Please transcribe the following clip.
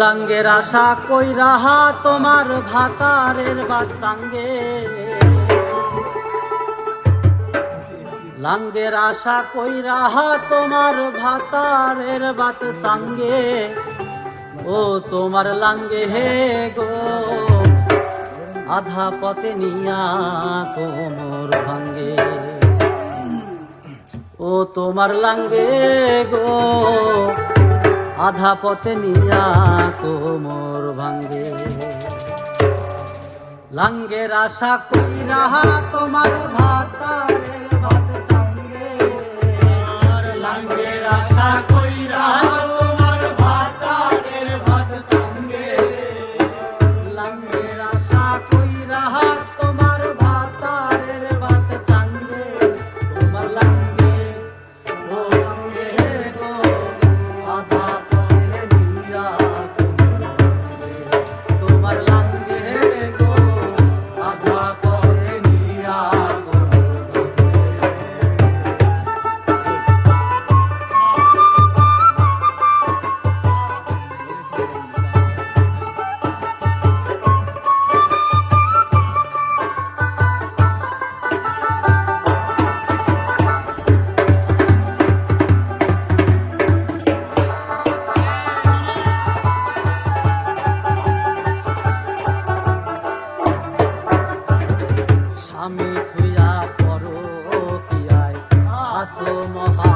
লাঙ্গের আশা কই রাহা তোমার ভাতারের বাতাঙ্গে। লাঙ্গের আশা কই রাহা তোমার ভাতারের বাত সাঙ্গে ও তোমার লাঙ্গে হে গো, আধা পথে নিয়া কোমর ভাঙ্গে। ও তোমার লাঙ্গে গো আধা পথে নিয়া কোমর ভাঙ্গে। লাঙ্গের আশা কইরা তোমার ভাতারে ভাত সঙ্গে লাঙ্গের আশা কইরা তোমার ভাত সঙ্গে লাঙ্গের আমি ধুইয়া পরো কি আয় আসো মহা